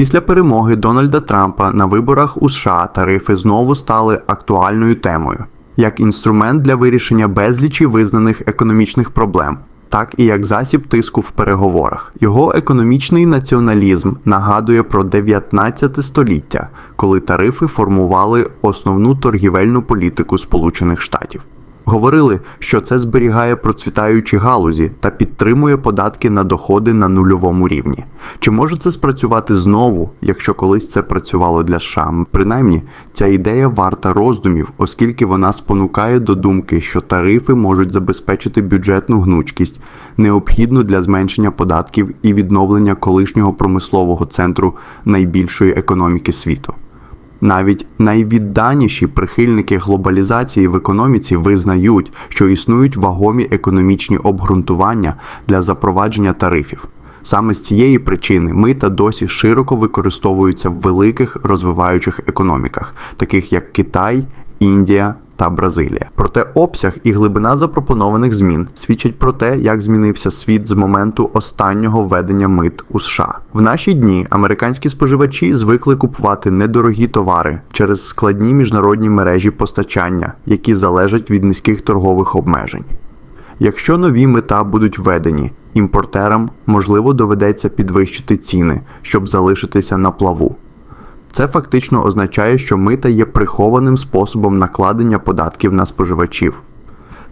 Після перемоги Дональда Трампа на виборах у США тарифи знову стали актуальною темою як інструмент для вирішення безлічі визнаних економічних проблем, так і як засіб тиску в переговорах. Його економічний націоналізм нагадує про 19 століття, коли тарифи формували основну торгівельну політику Сполучених Штатів. Говорили, що це зберігає процвітаючі галузі та підтримує податки на доходи на нульовому рівні. Чи може це спрацювати знову, якщо колись це працювало для США? Принаймні, ця ідея варта роздумів, оскільки вона спонукає до думки, що тарифи можуть забезпечити бюджетну гнучкість, необхідну для зменшення податків і відновлення колишнього промислового центру найбільшої економіки світу. Навіть найвідданіші прихильники глобалізації в економіці визнають, що існують вагомі економічні обґрунтування для запровадження тарифів. Саме з цієї причини мита досі широко використовуються в великих розвиваючих економіках, таких як Китай, Індія та Бразилія. Проте обсяг і глибина запропонованих змін свідчать про те, як змінився світ з моменту останнього введення мит у США. В наші дні американські споживачі звикли купувати недорогі товари через складні міжнародні мережі постачання, які залежать від низьких торгових обмежень. Якщо нові мета будуть введені, імпортерам можливо доведеться підвищити ціни, щоб залишитися на плаву. Це фактично означає, що мита є прихованим способом накладення податків на споживачів.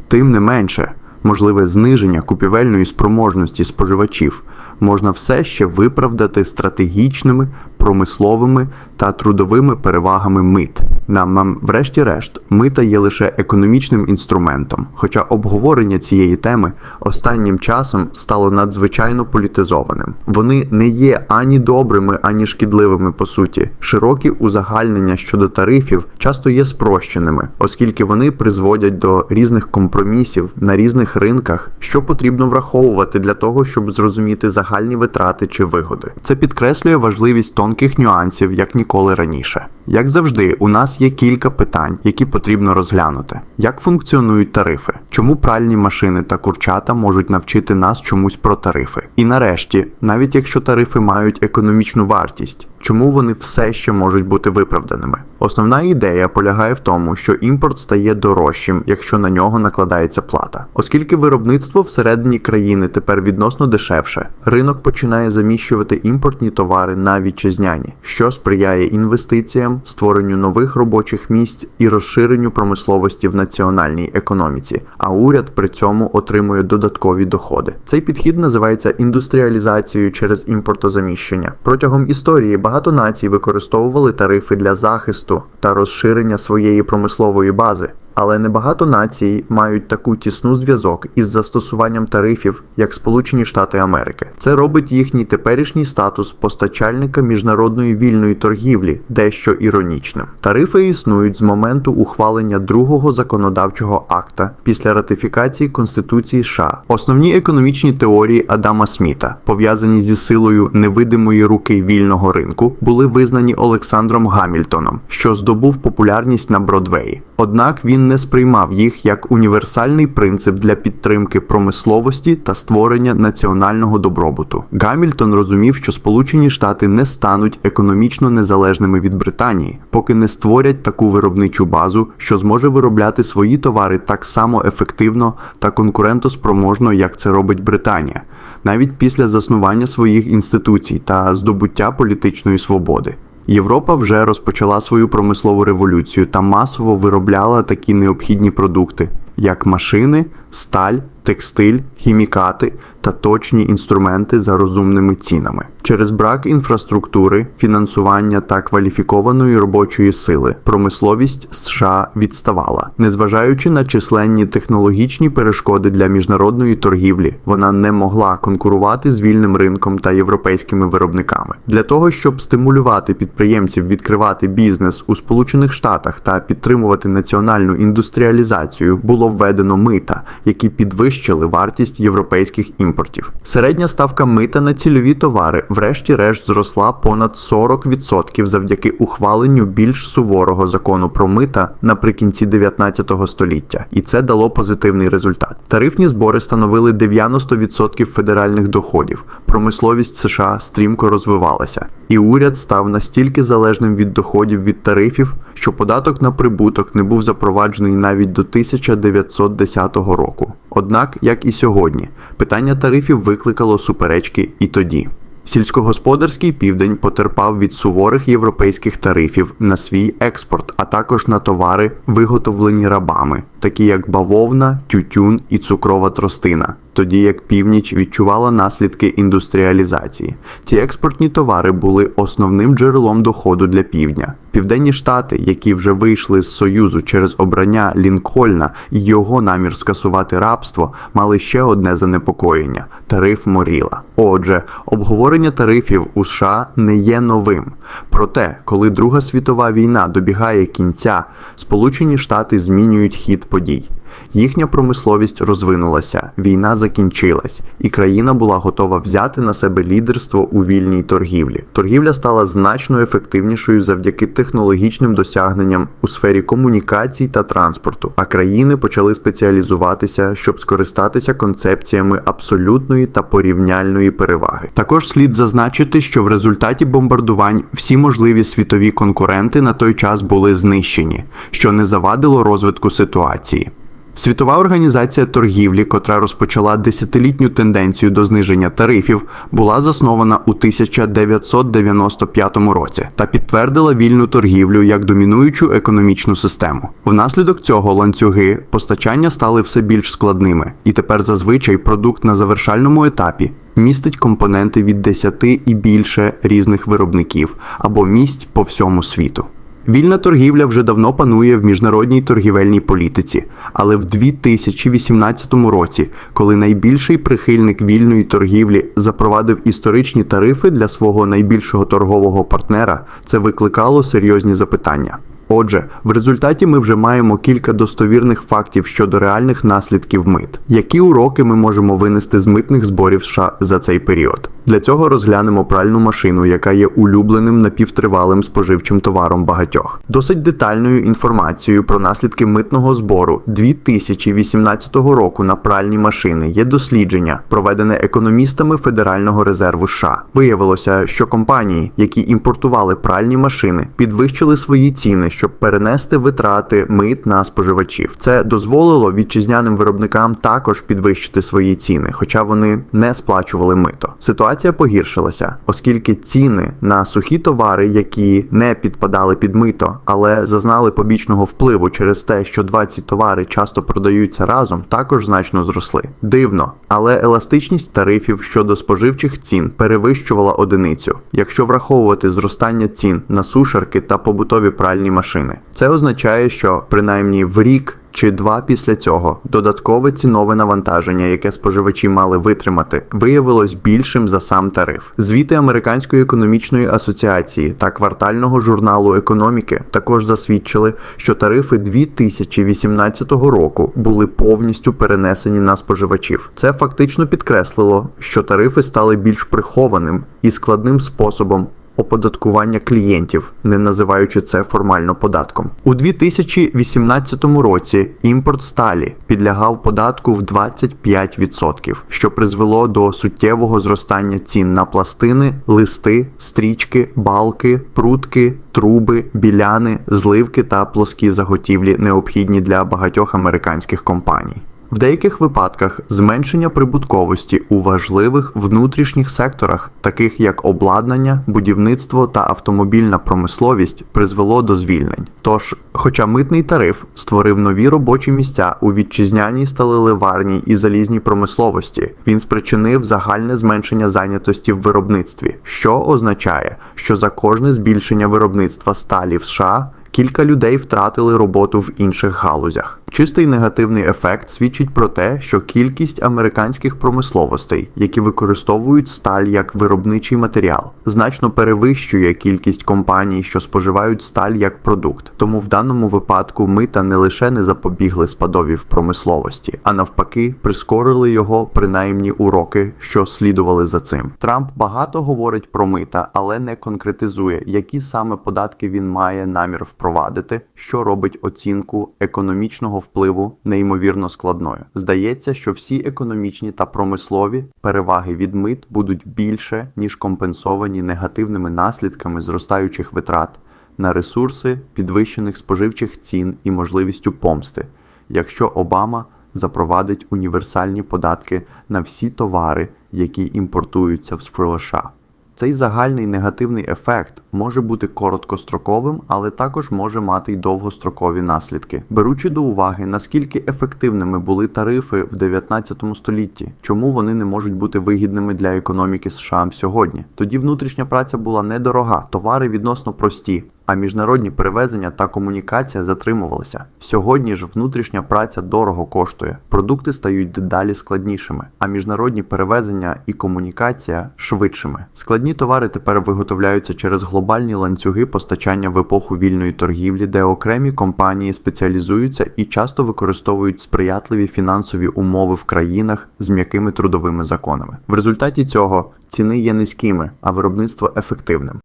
Тим не менше, можливе зниження купівельної спроможності споживачів можна все ще виправдати стратегічними, промисловими та трудовими перевагами мит. Нам, врешті-решт, мита є лише економічним інструментом, хоча обговорення цієї теми останнім часом стало надзвичайно політизованим. Вони не є ані добрими, ані шкідливими по суті. Широкі узагальнення щодо тарифів часто є спрощеними, оскільки вони призводять до різних компромісів на різних ринках, що потрібно враховувати для того, щоб зрозуміти загальні витрати чи вигоди. Це підкреслює важливість тонких нюансів як ніколи раніше. Як завжди, у нас є кілька питань, які потрібно розглянути. Як функціонують тарифи? Чому пральні машини та курчата можуть навчити нас чомусь про тарифи? І нарешті, навіть якщо тарифи мають економічну вартість, чому вони все ще можуть бути виправданими? Основна ідея полягає в тому, що імпорт стає дорожчим, якщо на нього накладається плата. Оскільки виробництво всередині країни тепер відносно дешевше, ринок починає заміщувати імпортні товари на вітчизняні, що сприяє інвестиціям, створенню нових робочих місць і розширенню промисловості в національній економіці. А уряд при цьому отримує додаткові доходи. Цей підхід називається індустріалізацією через імпортозаміщення. Протягом історії багато націй використовували тарифи для захисту та розширення своєї промислової бази. Але небагато націй мають таку тісну зв'язок із застосуванням тарифів, як Сполучені Штати Америки. Це робить їхній теперішній статус постачальника міжнародної вільної торгівлі дещо іронічним. Тарифи існують з моменту ухвалення другого законодавчого акта після ратифікації Конституції США. Основні економічні теорії Адама Сміта, пов'язані зі силою невидимої руки вільного ринку, були визнані Олександром Гамільтоном, що здобув популярність на Бродвеї. Однак він не сприймав їх як універсальний принцип для підтримки промисловості та створення національного добробуту. Гамільтон розумів, що Сполучені Штати не стануть економічно незалежними від Британії, поки не створять таку виробничу базу, що зможе виробляти свої товари так само ефективно та конкурентоспроможно, як це робить Британія, навіть після заснування своїх інституцій та здобуття політичної свободи. Європа вже розпочала свою промислову революцію та масово виробляла такі необхідні продукти, як машини, сталь, текстиль, хімікати та точні інструменти за розумними цінами. Через брак інфраструктури, фінансування та кваліфікованої робочої сили промисловість США відставала. Незважаючи на численні технологічні перешкоди для міжнародної торгівлі, вона не могла конкурувати з вільним ринком та європейськими виробниками. Для того щоб стимулювати підприємців відкривати бізнес у Сполучених Штатах та підтримувати національну індустріалізацію, було введено мита, які підвищили вартість європейських імпортів. Середня ставка мита на цільові товари, врешті-решт, зросла понад 40% завдяки ухваленню більш суворого закону про мита наприкінці 19 століття, і це дало позитивний результат. Тарифні збори становили 90% федеральних доходів. Промисловість США стрімко розвивалася, і уряд став настільки залежним від доходів від тарифів, що податок на прибуток не був запроваджений навіть до 1910 року. Однак, як і сьогодні, питання тарифів викликало суперечки і тоді. Сільськогосподарський південь потерпав від суворих європейських тарифів на свій експорт, а також на товари, виготовлені рабами, такі як бавовна, тютюн і цукрова тростина. Тоді як північ відчувала наслідки індустріалізації. Ці експортні товари були основним джерелом доходу для півдня. Південні штати, які вже вийшли з Союзу через обрання Лінкольна і його намір скасувати рабство, мали ще одне занепокоєння тариф Моріла. Отже, обговорення тарифів у США не є новим. Проте, коли Друга світова війна добігає кінця, Сполучені Штати змінюють хід подій. Їхня промисловість розвинулася, війна закінчилась, і країна була готова взяти на себе лідерство у вільній торгівлі. Торгівля стала значно ефективнішою завдяки технологічним досягненням у сфері комунікацій та транспорту, а країни почали спеціалізуватися, щоб скористатися концепціями абсолютної та порівняльної переваги. Також слід зазначити, що в результаті бомбардувань всі можливі світові конкуренти на той час були знищені, що не завадило розвитку ситуації. Світова організація торгівлі, котра розпочала десятилітню тенденцію до зниження тарифів, була заснована у 1995 році та підтвердила вільну торгівлю як домінуючу економічну систему. Внаслідок цього ланцюги постачання стали все більш складними, і тепер зазвичай продукт на завершальному етапі. Містить компоненти від 10 і більше різних виробників або місць по всьому світу. Вільна торгівля вже давно панує в міжнародній торгівельній політиці, але в 2018 році, коли найбільший прихильник вільної торгівлі запровадив історичні тарифи для свого найбільшого торгового партнера, це викликало серйозні запитання. Отже, в результаті ми вже маємо кілька достовірних фактів щодо реальних наслідків мит. Які уроки ми можемо винести з митних зборів США за цей період? Для цього розглянемо пральну машину, яка є улюбленим напівтривалим споживчим товаром багатьох. Досить детальною інформацією про наслідки митного збору 2018 року на пральні машини є дослідження, проведене економістами Федерального резерву США. Виявилося, що компанії, які імпортували пральні машини, підвищили свої ціни, щоб перенести витрати мит на споживачів. Це дозволило вітчизняним виробникам також підвищити свої ціни, хоча вони не сплачували мито. Ситуація погіршилася, оскільки ціни на сухі товари, які не підпадали під мито, але зазнали побічного впливу через те, що 20 товари часто продаються разом, також значно зросли. Дивно, але еластичність тарифів щодо споживчих цін перевищувала одиницю, якщо враховувати зростання цін на сушарки та побутові пральні машини. Це означає, що принаймні в рік. Чи два після цього додаткове цінове навантаження, яке споживачі мали витримати, виявилось більшим за сам тариф. Звіти Американської економічної асоціації та квартального журналу економіки також засвідчили, що тарифи 2018 року були повністю перенесені на споживачів. Це фактично підкреслило, що тарифи стали більш прихованим і складним способом оподаткування клієнтів, не називаючи це формально податком. У 2018 році імпорт сталі підлягав податку в 25%, що призвело до суттєвого зростання цін на пластини, листи, стрічки, балки, прутки, труби, біляни, зливки та плоскі заготівлі, необхідні для багатьох американських компаній. В деяких випадках зменшення прибутковості у важливих внутрішніх секторах, таких як обладнання, будівництво та автомобільна промисловість, призвело до звільнень. Тож, хоча митний тариф створив нові робочі місця у вітчизняній сталеливарній і залізній промисловості, він спричинив загальне зменшення зайнятості в виробництві, що означає, що за кожне збільшення виробництва сталі в США кілька людей втратили роботу в інших галузях. Чистий негативний ефект свідчить про те, що кількість американських промисловостей, які використовують сталь як виробничий матеріал, значно перевищує кількість компаній, що споживають сталь як продукт. Тому в даному випадку мита не лише не запобігли спадові в промисловості, а навпаки, прискорили його принаймні уроки, що слідували за цим. Трамп багато говорить про мита, але не конкретизує, які саме податки він має намір впровадити, що робить оцінку економічного впливу неймовірно складною. Здається, що всі економічні та промислові переваги від мит будуть більше ніж компенсовані негативними наслідками зростаючих витрат на ресурси, підвищених споживчих цін і можливістю помсти, якщо Обама запровадить універсальні податки на всі товари, які імпортуються в США. Цей загальний негативний ефект може бути короткостроковим, але також може мати й довгострокові наслідки. Беручи до уваги, наскільки ефективними були тарифи в 19 столітті, чому вони не можуть бути вигідними для економіки США сьогодні? Тоді внутрішня праця була недорога, товари відносно прості. А міжнародні перевезення та комунікація затримувалися. Сьогодні ж внутрішня праця дорого коштує, продукти стають дедалі складнішими, а міжнародні перевезення і комунікація швидшими. Складні товари тепер виготовляються через глобальні ланцюги постачання в епоху вільної торгівлі, де окремі компанії спеціалізуються і часто використовують сприятливі фінансові умови в країнах з м'якими трудовими законами. В результаті цього ціни є низькими, а виробництво ефективним.